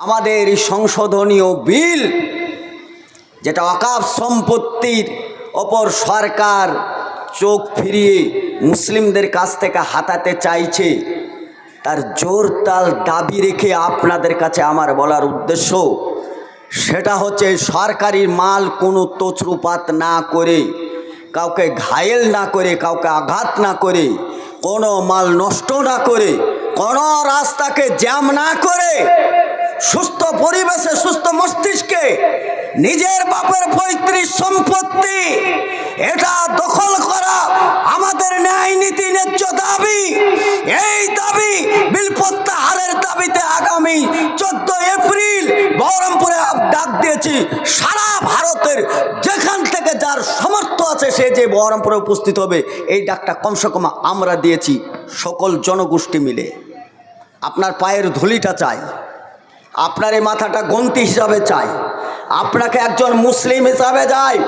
আমাদের সংশোধনীয় বিল, যেটা অকাপ সম্পত্তির ওপর সরকার চোখ ফিরিয়ে মুসলিমদের কাছ থেকে হাতাতে চাইছে, তার জোর তাল দাবি রেখে আপনাদের কাছে আমার বলার উদ্দেশ্য, সেটা হচ্ছে সরকারি মাল কোনো তছরুপাত না করে, কাউকে ঘায়েল না করে, কাউকে আঘাত না করে, কোনো মাল নষ্ট না করে, কোনো রাস্তাকে জ্যাম না করে সুস্থ পরিবেশে, সুস্থ মস্তিষ্কে নিজের বাপের পৈতৃক সম্পত্তি, এটা দখল করা আমাদের ন্যায় নীতি ন্যায্য দাবি। এই দাবি বিল প্রত্যাহারের দাবিতে আগামী চোদ্দ এপ্রিল বহরমপুরে ডাক দিয়েছি, সারা ভারতের যেখান থেকে যার সমর্থ আছে সে যে বহরমপুরে উপস্থিত হবে, এই ডাকটা কমসে কম আমরা দিয়েছি সকল জনগোষ্ঠী মিলে। আপনার পায়ের ধুলিটা চাই। আপনার এই মাথাটা গন্তি হিসাবে চাই। আপনাকে একজন মুসলিম হিসাবে যায়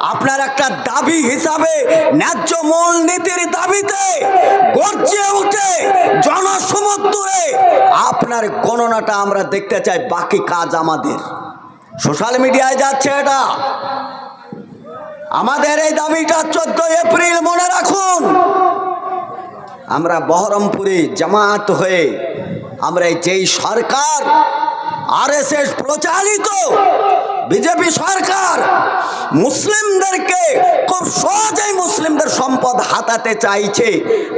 আপনার একটা দাবি হিসাবে, ন্যায্য মূলনীতির দাবিতে গর্জে উঠে জনসমুদ্রে আপনার গণনাটা আমরা দেখতে চাই বাকি কাজ আমাদের। সোশ্যাল মিডিয়ায় যাচ্ছে এটা। আমাদের এই দাবিটা চোদ্দ এপ্রিল মনে রাখুন। আমরা বহরমপুরে জামাত হয়ে আমরা যেই সরকার আরএসএস প্রচালিত বিজেপি সরকার মুসলিমদেরকে খুব সহজেই মুসলিমদের সম্পদ হাতাতে চাইছে।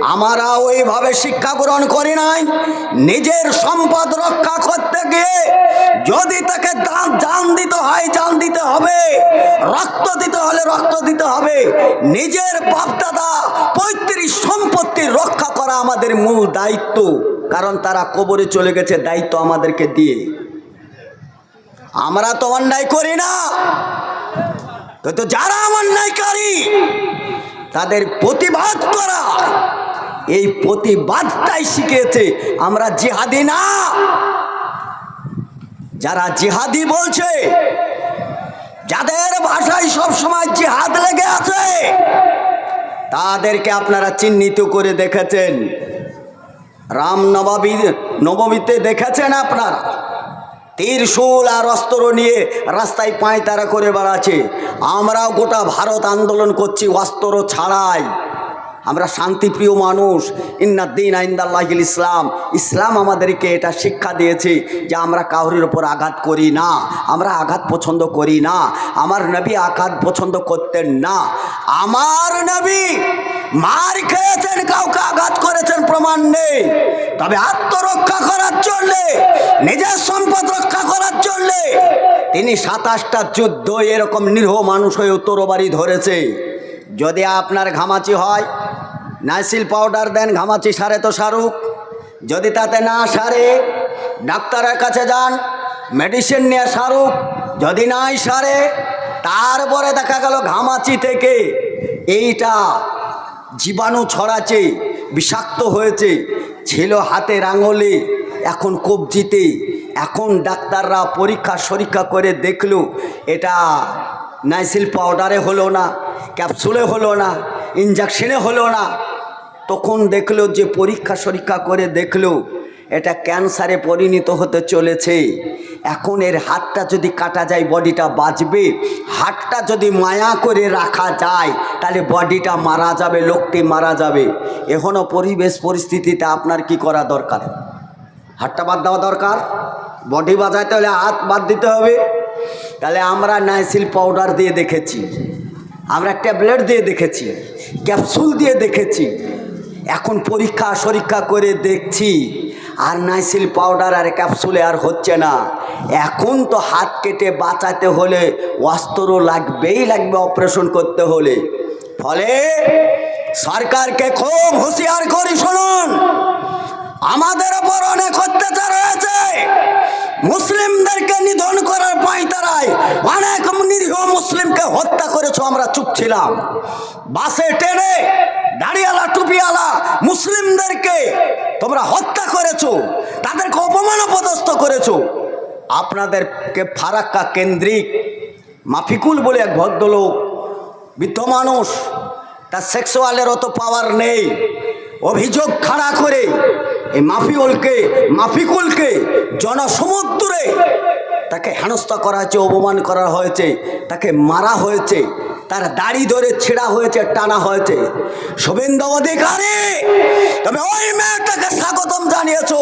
আমরা ওইভাবে শিক্ষা গ্রহণ করি নাই। নিজের সম্পদ রক্ষা করতে গিয়ে যদি তাকে জান দিতে হয়, জান দিতে হবে। রক্ত দিতে হলে রক্ত দিতে হবে। নিজের বাপদাদা পৈতৃক সম্পত্তি রক্ষা করা আমাদের মূল দায়িত্ব। কারণ তারা কবরে চলে গেছে, দায়িত্ব আমাদেরকে দিয়ে। আমরা তো অন্যায় করি না। কিন্তু যারা অন্যায়কারী তাদের প্রতিবাদ করা। এই প্রতিবাদটাই শিখিয়েছে, আমরা জিহাদি না। যারা জিহাদি বলছে, যাদের ভাষায় সব সময় জিহাদ লেগে আছে, তাদেরকে আপনারা চিহ্নিত করে দেখেছেন। রাম নবমী নবমীতে দেখেছেন আপনারা? তীরশুল আর অস্ত্র নিয়ে রাস্তায় পাঁয়তারা করে বেড়াচ্ছে। আমরাও গোটা ভারত আন্দোলন করছি অস্ত্র ছাড়াই। আমরা শান্তিপ্রিয় মানুষ। ইন্নাদ্দিন আইন্দাল্লাহিল ইসলাম। ইসলাম আমাদেরকে এটা শিক্ষা দিয়েছে যে আমরা কাউরির ওপর আঘাত করি না। আমরা আঘাত পছন্দ করি না। আমার নবী আঘাত পছন্দ করতেন না। আমার নবী মার খেয়েছেন, কাউকে আঘাত করেছেন প্রমাণ নেই। তবে আত্মরক্ষা করার জন্যে, নিজের সম্পদ রক্ষা করার জন্যে, তিনি সাতাশটা যুদ্ধ এরকম নিরীহ মানুষ হয়ে তরবারি ধরেছে। যদি আপনার ঘামাচি হয়, নাইসিল পাউডার দেন, ঘামাচি সারে তো সারুক। যদি তাতে না সারে, ডাক্তারের কাছে যান, মেডিসিন নিয়ে সারুক। যদি নাই সারে, তারপরে দেখা গেল ঘামাচি থেকে। এইটা জীবাণু ছড়াচ্ছে, বিষাক্ত হয়েছে, ছিল হাতের আঙুলে এখন কবজিতে। এখন ডাক্তাররা পরীক্ষা সরীক্ষা করে দেখল, এটা নাইসিল পাউডারে হলো না, ক্যাপসুলে হলো না ইঞ্জেকশনে হলো না। তখন দেখল যে পরীক্ষা সরীক্ষা করে দেখল, এটা ক্যান্সারে পরিণত হতে চলেছে। এখন এর হাতটা যদি কাটা যায়, বডিটা বাঁচবে। হাতটা যদি মায়া করে রাখা যায়, তাহলে বডিটা মারা যাবে, লোকটি মারা যাবে। এখনও পরিবেশ পরিস্থিতিতে আপনার কি করা দরকার? হাতটা বাদ দেওয়া দরকার। বডি বাজাইতে হলে হাত বাদ দিতে হবে। তাহলে আমরা নাইসিল পাউডার দিয়ে দেখেছি। আমরা ট্যাবলেট দিয়ে দেখেছি। ক্যাপসুল দিয়ে দেখেছি। এখন পরীক্ষা সরীক্ষা করে দেখছি। আর নাইসিল পাউডার আর ক্যাপসুলে আর হচ্ছে না। এখন তো হাত কেটে বাঁচাতে হলে, অস্ত্র লাগবেই লাগবে অপারেশন করতে হলে। ফলে সরকারকে খুব হুঁশিয়ার করি, শুনুন। আমাদের ওপর অনেক অত্যাচার হয়েছে। মুসলিমদেরকে নিধন করার পাঁয়তারায় অনেক নিরীহ মুসলিমকে হত্যা করেছ, আমরা চুপ ছিলাম। বাসে ট্রেনে দাড়িওয়ালা টুপিওয়ালা মুসলিমদেরকে তোমরা হত্যা করেছ, তাদেরকে অপমান পদস্থ করেছ। আপনাদেরকে ফারাক্কা কেন্দ্রিক মাফিকুল বলে এক ভদ্রলোক, বৃদ্ধ মানুষ, তার সেক্সুয়ালের অত পাওয়ার নেই। অভিযোগ খাড়া করে এই মাফিউলকে, মাফিকুলকে জনসমুদ্রে তাকে হেনস্থা করা হয়েছে, অপমান করা হয়েছে, তাকে মারা হয়েছে, তার দাড়ি ধরে ছেঁড়া হয়েছে, টানা হয়েছে। শুভেন্দু অধিকারী তবে ওই মেয়েটাকে স্বাগতম জানিয়েছো,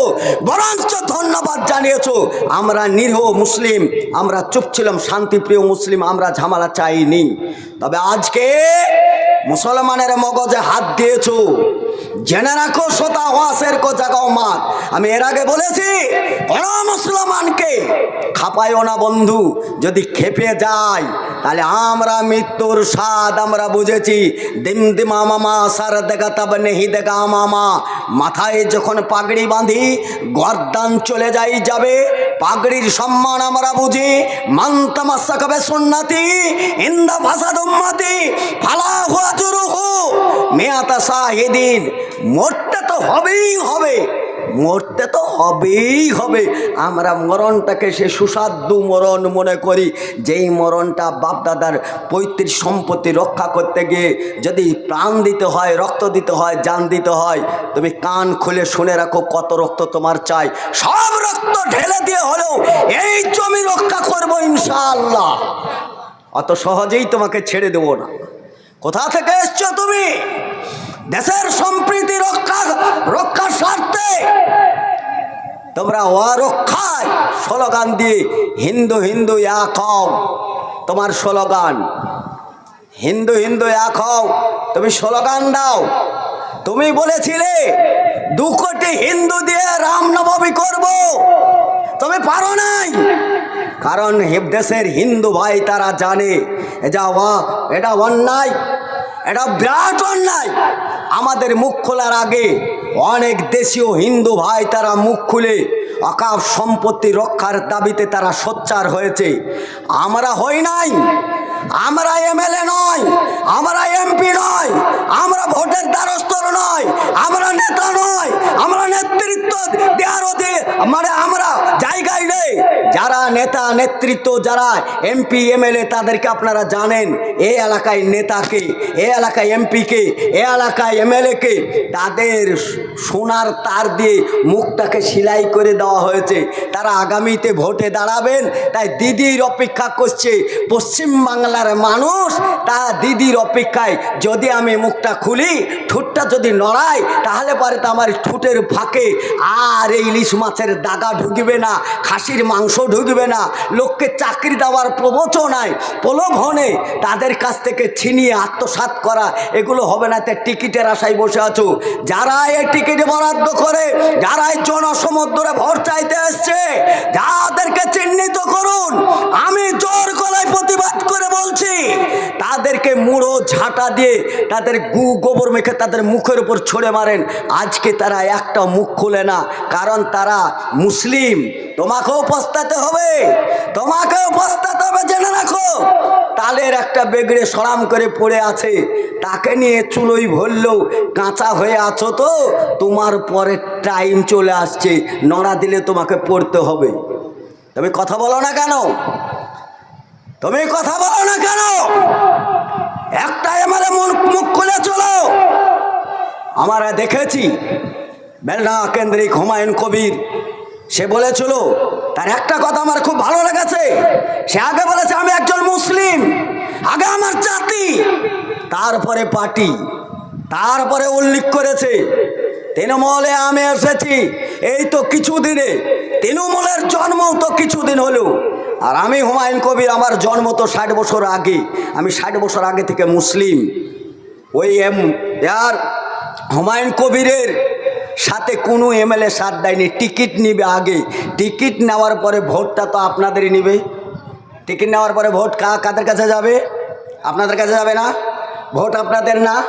বরঞ্চ ধন্যবাদ জানিয়েছো। আমরা নিরীহ মুসলিম, আমরা চুপ ছিলাম, শান্তিপ্রিয় মুসলিম, আমরা ঝামেলা চাইনি। তবে আজকে মুসলমানের মগজে হাত দিয়েছ জেনে রাখো সোতা ওয়াসের কো জাগাও মাত। আমি এর আগে বলেছি কোন মুসলমানকে খাপায়ও না বন্ধু, যদি খেপে যায়, তাহলে আমরা মৃত্যুর স্বাদ আমরা বুঝেছি। দিম দিমা মামা সার দেখা তব নেহি দেখা মামা মাথায় যখন পাগড়ি বাঁধি, গর্দান চলে যাই যাবে। পাগড়ির সম্মান আমরা বুঝি। মান্তামাসা কবে সুন্নতি? ইন্দা ভাষা উম্মতি ফালা হুয়া জুরুহু মেয়াতা শাহিদিন মরতে তো হবেই হবে। মরতে তো হবেই হবে। আমরা মরণটাকে সে সুস্বাদু মরণ মনে করি। যেই মরণটা বাপদাদার পৈতৃক সম্পত্তি রক্ষা করতে গিয়ে যদি প্রাণ দিতে হয়, রক্ত দিতে হয়, জান দিতে হয়, তুমি কান খুলে শুনে রাখো কত রক্ত তোমার চাই। সব রক্ত ঢেলে দিয়ে হলেও এই জমি রক্ষা করব ইনশাআল্লাহ। অত সহজেই তোমাকে ছেড়ে দেবো না। কোথা থেকে এসছো তুমি? দেশের সম্প্রীতি রক্ষা, রক্ষার স্বার্থে। তোমরা অরক্ষায় স্লোগান দিয়ে হিন্দু হিন্দু এক হও। তোমার স্লোগান, হিন্দু হিন্দু এক হও। তুমি স্লোগান দাও। তুমি বলেছিলে, দু কোটি হিন্দু দিয়ে রামনবমী করব। তুমি পারো নাই। কারণ দেশের হিন্দু ভাই তারা জানে, এটা এটা অন্যায়, এটা বিরাট অন্যায়। আমাদের মুখ খোলার আগে অনেক দেশীয় হিন্দু ভাই তারা মুখ খুলে অকাপ সম্পত্তি রক্ষার দাবিতে তারা সোচ্চার হয়েছে। আমরা হই নাই। আমরা এমএলএ নয়, আমরা এমপি নয়, আমরা ভোটের দ্বারস্থ নয়, আমরা নেতা নয়, আমরা নেতৃত্ব দেওয়ার মানে আমরা জায়গায় নেই। যারা নেতা, নেতৃত্ব, যারা এমপি, এমএলএ, তাদেরকে আপনারা জানেন, এ এলাকায় নেতাকে এ এলাকায় এমপিকে এ এলাকায় এমএলএকে তাদের সোনার তার দিয়ে মুখটাকে সেলাই করে দেওয়া হয়েছে। তারা আগামীতে ভোটে দাঁড়াবেন, তাই দিদির অপেক্ষা করছে। পশ্চিম বাংলার মানুষ, তা দিদির অপেক্ষায় যদি আমি মুখটা খুলি, ঠোঁটটা যদি নড়াই, তাহলে পরে তো আমার ঠোঁটের ফাঁকে আর এই ইলিশ মাছের দাগা ঢুকবে না, খাসির মাংস ঢুকবে না, লোককে চাকরি দেওয়ার প্রবচনায় প্রলোভনে তাদের কাছ থেকে ছিনিয়ে আত্মসাৎ করা, এগুলো হবে না, তে টিকিটের আশায় বসে আছো। যারা এই টিকিট বরাদ্দ করে যারা জনসমুদ্রে ভর চাইতে এসছে, যাদেরকে চিহ্নিত ঝাঁটা দিয়ে তাদের গু গোবর মেখে তাদের মুখের উপর ছড়ে মারেন। আজকে তারা একটা মুখ খুলে না, কারণ তারা মুসলিম। তোমাকেও পস্তাতে হবে, তোমাকেও পস্তাতে হবে, জেনে রাখো। তালের একটা বেগড়ে সরাম করে পড়ে আছে, তাকে নিয়ে চুলোই ভরলেও কাঁচা হয়ে আছো তো? তোমার পরে টাইম চলে আসছে, নড়া দিলে তোমাকে পড়তে হবে। তুমি কথা বলো না কেন? তুমি কথা বলো না কেন? একটা এমএলএ মুখ খুলে চলো। আমরা দেখেছি বেলনা কেন্দ্রিক হুমায়ুন কবির। সে বলেছিল, তার একটা কথা আমার খুব ভালো লেগেছে। সে আগে বলেছে, আমি একজন মুসলিম, আগে আমার জাতি। তারপরে পার্টি, তারপরে উল্লেখ করেছে। তৃণমূলে আমি এসেছি, এই তো কিছুদিনে, তৃণমূলের জন্ম তো কিছুদিন হলো। আর আমি হুমায়ুন কবির আমার জন্ম তো ষাট বছর আগে। আমি ষাট বছর আগে থেকে মুসলিম। ওই এম, আর হুমায়ুন কবিরের সাথে কোনো এমএলএ সাথ দেয়নি। টিকিট নিবে আগে। টিকিট নেওয়ার পরে ভোটটা তো আপনাদেরই নিবে। টিকিট নেওয়ার পরে ভোট কা, কাদের কাছে যাবে? আপনাদের কাছে যাবে না? ভোট আপনাদের না?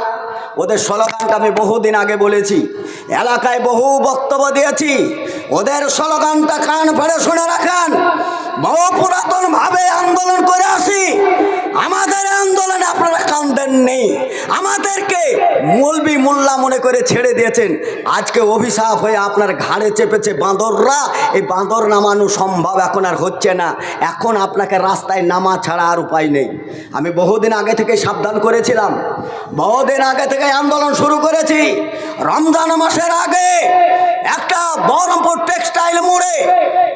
ওদের স্লোগানটা আমি বহুদিন আগে বলেছি। এলাকায় বহু বক্তব্য দিয়েছি। ওদের স্লোগানটা কান ফেড়ে শুনে রাখান। বহু পুরাতনভাবে আন্দোলন করে আসি। আমাদের আন্দোলনে আপনারা কান্দেন নেই। আমাদেরকে মলবি মোল্লা মনে করে ছেড়ে দিয়েছেন। আজকে অভিশাপ হয়ে আপনার ঘাড়ে চেপেছে বাঁদররা। এই বাঁদর নামানো সম্ভব এখন আর হচ্ছে না। এখন আপনাকে রাস্তায় নামা ছাড়া আর উপায় নেই। আমি বহুদিন আগে থেকে সাবধান করেছিলাম। বহুদিন আগে থেকে আন্দোলন শুরু করেছি। রমজান মাসের আগে একটা বহরমপুর টেক্সটাইল মোড়ে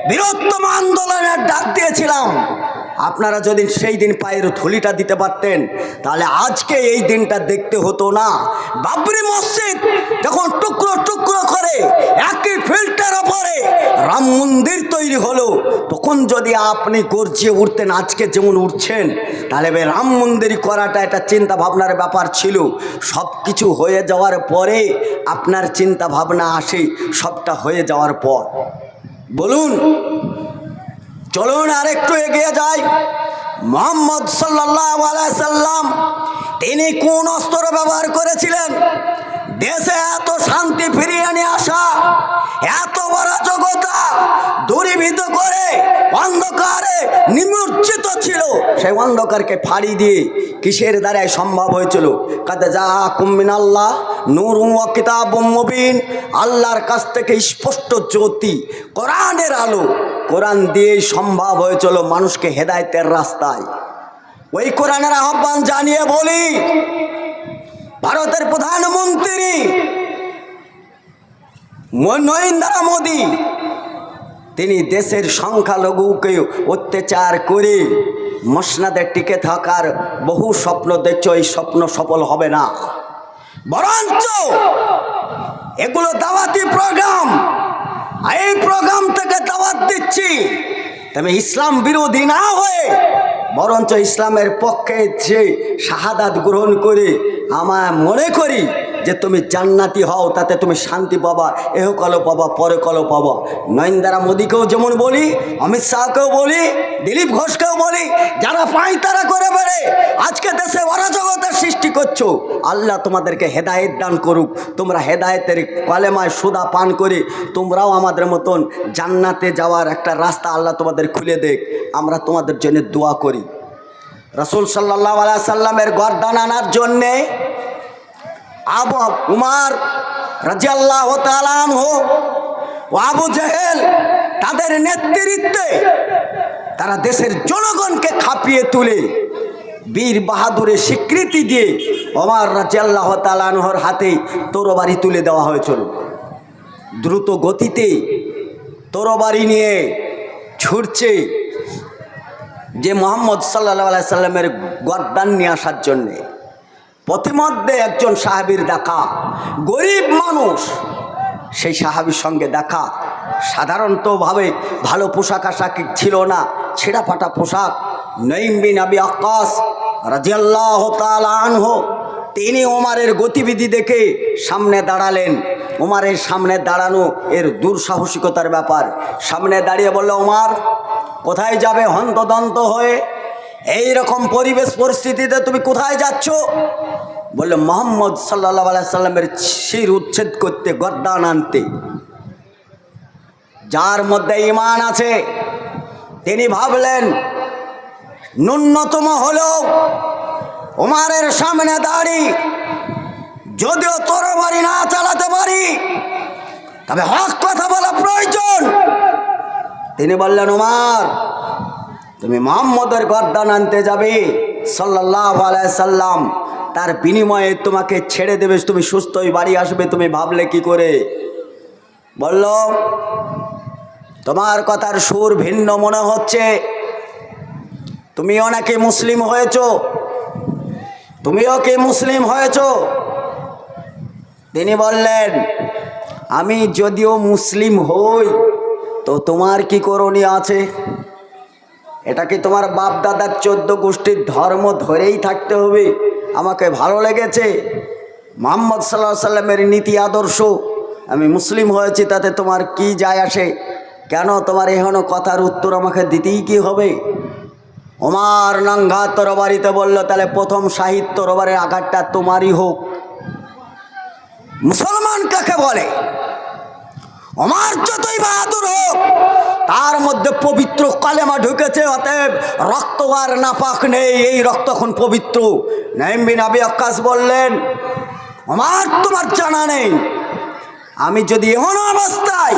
বীরত্তম আন্দোলনের ডাক দিয়েছিলাম। আপনারা যদি সেই দিন পায়ের থলিটা দিতে পারতেন, তাহলে আজকে এই দিনটা দেখতে হতো না। বাবরি মসজিদ যখন টুকরো টুকরো করে একই ফিল্টার ওপরে রাম মন্দির তৈরি হলো তখন যদি আপনি গর্জিয়ে উঠতেন, আজকে যেমন উঠছেন, তাহলে রাম মন্দির করাটা একটা চিন্তা ভাবনার ব্যাপার ছিল। সব কিছু হয়ে যাওয়ার পরে আপনার চিন্তা ভাবনা আসে, সবটা হয়ে যাওয়ার পর। বলুন, চলুন আরেকটু এগিয়ে যাই। মোহাম্মদ সাল্লাহ সাল্লাম, তিনি কোন অস্ত্র ব্যবহার করেছিলেন? দেশে এত শান্তি ফিরিয়ে নিয়ে আসা, এত বড় জগতা দূরীভূত করে অন্ধকারে নিমজ্জিত ছিল, সেই অন্ধকারকে ফাড়ি দিয়ে কিসের দ্বারাই সম্ভব হয়েছিল? কাদে যা কুম্মিন আল্লাহ নূর কিতাব মুবিন, আল্লাহর কাছ থেকে স্পষ্ট জ্যোতি, কোরআনের আলো। কোরআন দিয়েই সম্ভব হয়েছিল মানুষকে হেদায়তের রাস্তায়। ওই কোরআনের আহ্বান জানিয়ে বলি ভারতের প্রধানমন্ত্রী নরেন্দ্র মোদী। তিনি দেশের সংখ্যালঘুকে অত্যাচার করে মসনাদে টিকে থাকার বহু স্বপ্ন দেখছ, এই স্বপ্ন সফল হবে না। বরঞ্চ এগুলো দাওয়াতি প্রোগ্রাম। এই প্রোগ্রাম থেকে দাওয়াত দিচ্ছি। তবে ইসলাম বিরোধী না হয়ে বরঞ্চ ইসলামের পক্ষে যে শাহাদাত গ্রহণ করে আমার মনে করি যে তুমি জান্নাতি হও, তাতে তুমি শান্তি পাবা, এহকালও পাবা পরে পরকালও পাবা। নরেন্দ্র মোদীকেও যেমন বলি, অমিত শাহকেও বলি, দিলীপ ঘোষকেও বলি, যারা পাই তারা করে বেড়ে। আজকে দেশে অরাজকতার সৃষ্টি করছ। আল্লাহ তোমাদেরকে হেদায়েত দান করুক। তোমরা হেদায়েতের কলেমায় সুদা পান করে। তোমরাও আমাদের মতন জান্নাতে যাওয়ার একটা রাস্তা আল্লাহ তোমাদের খুলে দেখ। আমরা তোমাদের জন্য দোয়া করি। রসুল সাল্লাহ আলাই সাল্লামের গরদান আনার জন্যে আবু উমার রাজিয়াল্লাহ তালান হো ও আবু জেহেল তাদের নেতৃত্বে তারা দেশের জনগণকে খাপিয়ে তুলে বীর বাহাদুরের স্বীকৃতি দিয়ে ওমার রাজিয়াল্লাহ তালানহর হাতে তরবারি তুলে দেওয়া হয়েছিল। দ্রুত গতিতে তরবারি নিয়ে ছুটছে যে মোহাম্মদ সাল্লাহ সাল্লামের গদ্দান নিয়ে আসার জন্যে। পথিমধ্যে একজন সাহাবির দেখা। গরিব মানুষ, সেই সাহাবির সঙ্গে দেখা। সাধারণতভাবে ভালো পোশাক আশাক ছিল না ছেঁড়া ফাটা পোশাক। নঈম আবি আকাশ রাজিয়াল্লাহ তালানহ তিনি ওমারের গতিবিধি দেখে সামনে দাঁড়ালেন। ওমারের সামনে দাঁড়ানো এর দুঃসাহসিকতার ব্যাপার। সামনে দাঁড়িয়ে বলল, ওমার, কোথায় যাবে হন্তদন্ত হয়ে? এই রকম পরিবেশ পরিস্থিতিতে তুমি কোথায় যাচ্ছ? বললে মোহাম্মদ সাল্লাহ সাল্লামের শির উচ্ছেদ করতে গদ্দান আনতে। যার মধ্যে ইমান আছে, তিনি ভাবলেন, ন্যূনতম হলেও ওমারের সামনে দাঁড়ি, যদিও তোর বাড়ি না চালাতে পারি, তবে হক কথা বলা প্রয়োজন। তিনি বললেন ওমার তুমি মোহাম্মদের গর্দান আনতে যাবে সাল্লাহ সাল্লাম তার বিনিময়ে তোমাকে ছেড়ে দেবে, তুমি সুস্থই বাড়ি আসবে, তুমি ভাবলে কি করে? বলল, তোমার কথার সুর ভিন্ন মনে হচ্ছে। তুমিও নাকি মুসলিম হয়েছ? তুমিও কি মুসলিম হয়েছ? তিনি বললেন, আমি যদিও মুসলিম হই, তো তোমার কি করণীয় আছে? এটা কি তোমার বাপ দাদার চোদ্দ গোষ্ঠীর ধর্ম ধরেই থাকতে হবে? আমাকে ভালো লেগেছে। মোহাম্মদ সাল্লাহ সাল্লামের নীতি আদর্শ, আমি মুসলিম হয়েছি, তাতে তোমার কি যায় আসে? কেন তোমার এখনও কথার উত্তর আমাকে দিতেই কি হবে? ওমার নাঙ্গা তরবারিতে বলল, তাহলে প্রথম সাহিত্য তরবারের আঘাতটা তোমারই হোক। মুসলমান কাকে বলে? আমার যতই বাহাদুর হোক, তার মধ্যে পবিত্র কালেমা ঢুকেছে, অতএব রক্ত আর নাপাক নেই, এই রক্ত এখন পবিত্র। নাইমবিন আবি আকাশ বললেন আমার তোমার জানা নেই। আমি যদি এমন অবস্থায়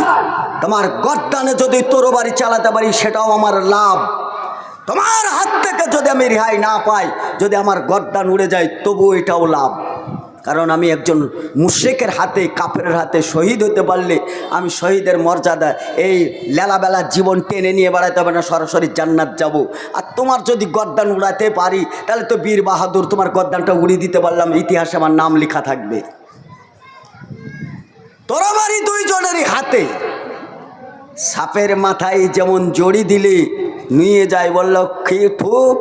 তোমার গদ্দানে যদি তরবারি চালাতে পারি, সেটাও আমার লাভ। তোমার হাত থেকে যদি আমি রেহাই না পাই, যদি আমার গদ্দান উড়ে যায় তবু এটাও লাভ। কারণ আমি একজন মুশ্রিকের হাতে কাপড়ের হাতে শহীদ হতে পারলে আমি শহীদের মর্যাদা এই লেলাবেলা জীবন টেনে নিয়ে বেড়াতে হবে না, সরাসরি জান্নাত যাব। আর তোমার যদি গদ্দান উড়াতে পারি, তাহলে তো বীর বাহাদুর, তোমার গদ্দানটা উড়িয়ে দিতে পারলাম, ইতিহাসে আমার নাম লেখা থাকবে। তরবারি দুইজনেরই হাতে। সাপের মাথায় যেমন জড়ি দিলে নিয়ে যায় বলল, কি খুব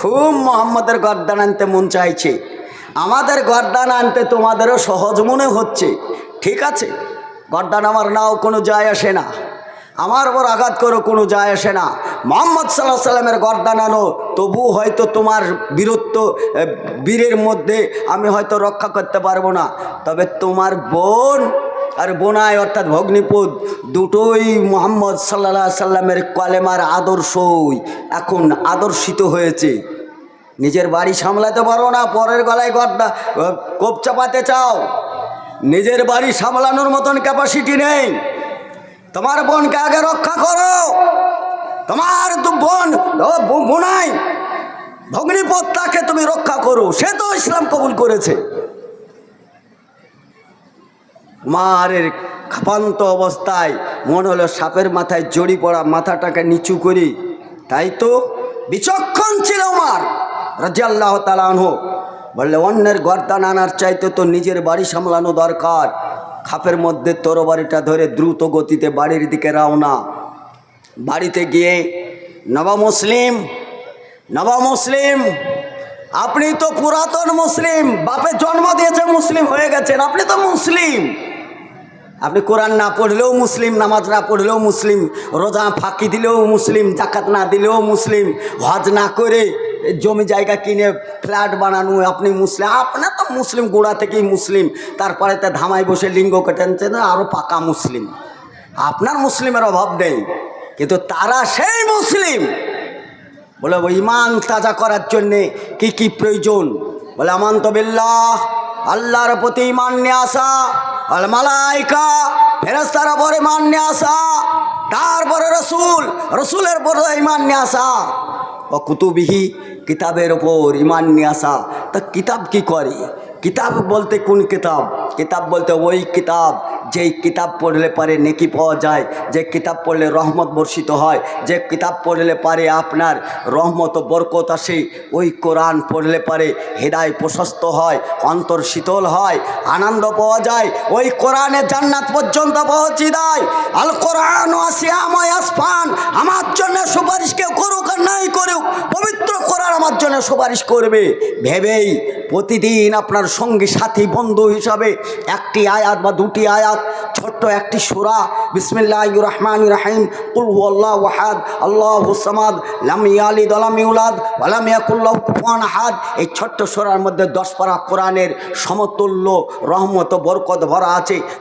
খুব মোহাম্মদের গর্দান আনতে মন চাইছে। আমাদের গর্দান আনতে তোমাদেরও সহজ মনে হচ্ছে। ঠিক আছে? গর্দান আমার নাও, কোনো যায় আসে না। আমার ওপর আঘাত করো, কোনো যায় আসে না। মোহাম্মদ সাল্লাহ সাল্লামের গর্দান আনো তবু হয়তো তোমার বীরত্ব বীরের মধ্যে আমি হয়তো রক্ষা করতে পারব না। তবে তোমার বোন আর বোনায় অর্থাৎ ভগ্নিপুত, দুটোই মোহাম্মদ সাল্লা সাল্লামের কলেমার আদর্শই। এখন আদর্শিত হয়েছে। নিজের বাড়ি সামলাতে পারো না, পরের গলায় গড্ডা কোপ চাপাতে চাও। নিজের বাড়ি সামলানোর মতন ক্যাপাসিটি নেই। তোমার বোনকে আগে রক্ষা করো। তোমার বোন বোনাই ভগ্নিপত তাকে তুমি রক্ষা করো। সে তো ইসলাম কবুল করেছে। মারের খাপান্ত অবস্থায় মনে হলো সাপের মাথায় জড়ি পড়া, মাথাটাকে নিচু করি। তাই তো বিচক্ষণ ছিল আমার। রাজিয়াল্লাহ তালানহ বললে, অন্যের গর্দান আনার চাইতে তো নিজের বাড়ি সামলানো দরকার। খাপের মধ্যে তরবারিটা ধরে দ্রুত গতিতে বাড়ির দিকে রওনা। বাড়িতে গিয়ে, নবা মুসলিম নবা মুসলিম, আপনি তো পুরাতন মুসলিম, বাপে জন্ম দিয়েছে মুসলিম হয়ে গেছেন, আপনি তো মুসলিম। আপনি কোরআন না পড়লেও মুসলিম, নামাজ না পড়লেও মুসলিম, রোজা ফাঁকি দিলেও মুসলিম জাকাত না দিলেও মুসলিম, হজ না করে জমি জায়গা কিনে ফ্ল্যাট বানানো, আপনি মুসলিম আপনার তো মুসলিম, গোড়া থেকেই মুসলিম। তারপরে তো ধামায় বসে লিঙ্গ কেটেনছে না আরও পাকা মুসলিম। আপনার মুসলিমের অভাব নেই, কিন্তু তারা সেই মুসলিম। বলে ইমান তাজা করার জন্যে কি কি প্রয়োজন? বলে আমান্ত বিল্লাহ, আল্লাহর প্রতি ইমান নিয়ে আসা মালাইকা ফেরেস্তারা পরে ইমান নিয়ে আসা, তারপরে রসুল, রসুলের পরে ইমান নিয়ে আসা। ও কুতুবিহি কিতাবের ওপর ইমান নিয়ে আসা তা কিতাব কি করে? কিতাব বলতে কোন কিতাব? কিতাব বলতে ওই কিতাব, যেই কিতাব পড়লে পারে নেকি পাওয়া যায়, যে কিতাব পড়লে রহমত বর্ষিত হয়, যে কিতাব পড়লে পারে আপনার রহমত বরকত আসে, ওই কোরআন পড়লে পারে হৃদয় প্রশস্ত হয়, অন্তর শীতল হয়, আনন্দ পাওয়া যায়, ওই কোরআনে জান্নাত পর্যন্ত পৌঁছে দেয়। আল কোরআন আসফান আমার জন্য সুপারিশ কেউ করুক আর নাই করুক, পবিত্র কোরআন আমার জন্য সুপারিশ করবে। ভেবেই প্রতিদিন আপনার সঙ্গী সাথী বন্ধু হিসাবে একটি আয়াত বা দুটি আয়াত, ছোট্ট একটি সুরা বিসমিল্লাহ রহমান রাহিম উলহু আল্লাহ ওয়াহাদ আল্লাহ হুসামাদ ওয়ালাম ইউলাদ ওয়ালাম ইয়াকুল্লাহ কুফুয়ান আহাদ। এই ছোট্ট সুরার মধ্যে দশ পারা কোরআনের সমতুল্য রহমত বরকত ভরা আছে।